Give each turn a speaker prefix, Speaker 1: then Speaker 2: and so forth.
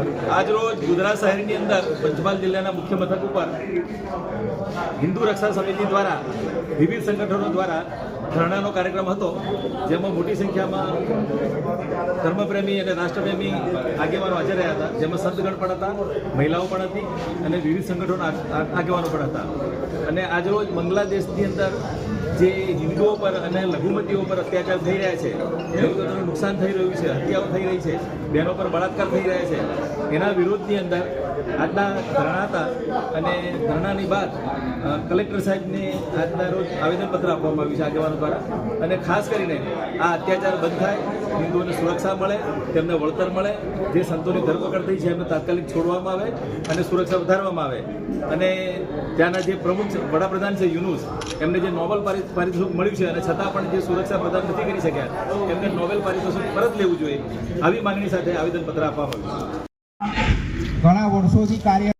Speaker 1: આજરોજ ગુજરાત શહેરની અંદર પંચમહાલ જિલ્લાના મુખ્ય મથક ઉપર હિન્દુ રક્ષા સમિતિ દ્વારા, વિવિધ સંગઠનો દ્વારા ધરણાનો કાર્યક્રમ હતો, જેમાં મોટી સંખ્યામાં ધર્મપ્રેમી અને રાષ્ટ્રપ્રેમી આગેવાનો હાજર રહ્યા હતા. જેમાં સંતગણ પણ હતા, મહિલાઓ પણ હતી અને વિવિધ સંગઠનો આગેવાનો પણ હતા. અને આજરોજ બાંગ્લાદેશની અંદર જે હિન્દુઓ પર અને લઘુમતીઓ પર અત્યાચાર થઈ રહ્યા છે ખેડૂતોને નુકસાન થઈ રહ્યું છે, હત્યાઓ થઈ રહી છે, બહેનો પર બળાત્કાર થઈ રહ્યા છે. એના વિરોધની અંદર આજના ધરણા હતા અને ધરણાની બાદ કલેક્ટર સાહેબને આજના રોજ આવેદનપત્ર આપવામાં આવ્યું છે આગેવાનો દ્વારા. અને ખાસ કરીને આ અત્યાચાર બંધ થાય હિન્દુઓને સુરક્ષા મળે, તેમને વળતર મળે, જે સંતોની ધરપકડ થઈ છે એમને તાત્કાલિક છોડવામાં આવે અને સુરક્ષા વધારવામાં આવે. અને ત્યાંના જે પ્રમુખ વડાપ્રધાન છે યુનુસ, એમને જે નોબેલ પારિ- પારિતોષિક મળ્યું છે અને છતાં પણ જે સુરક્ષા પ્રદાન નથી કરી શક્યા એમને નોબેલ પારિતોષિક પરત લેવું જોઈએ. આવી માંગણી સાથે આવેદનપત્ર આપવામાં આવ્યું
Speaker 2: ઘણા વર્ષોથી કાર્ય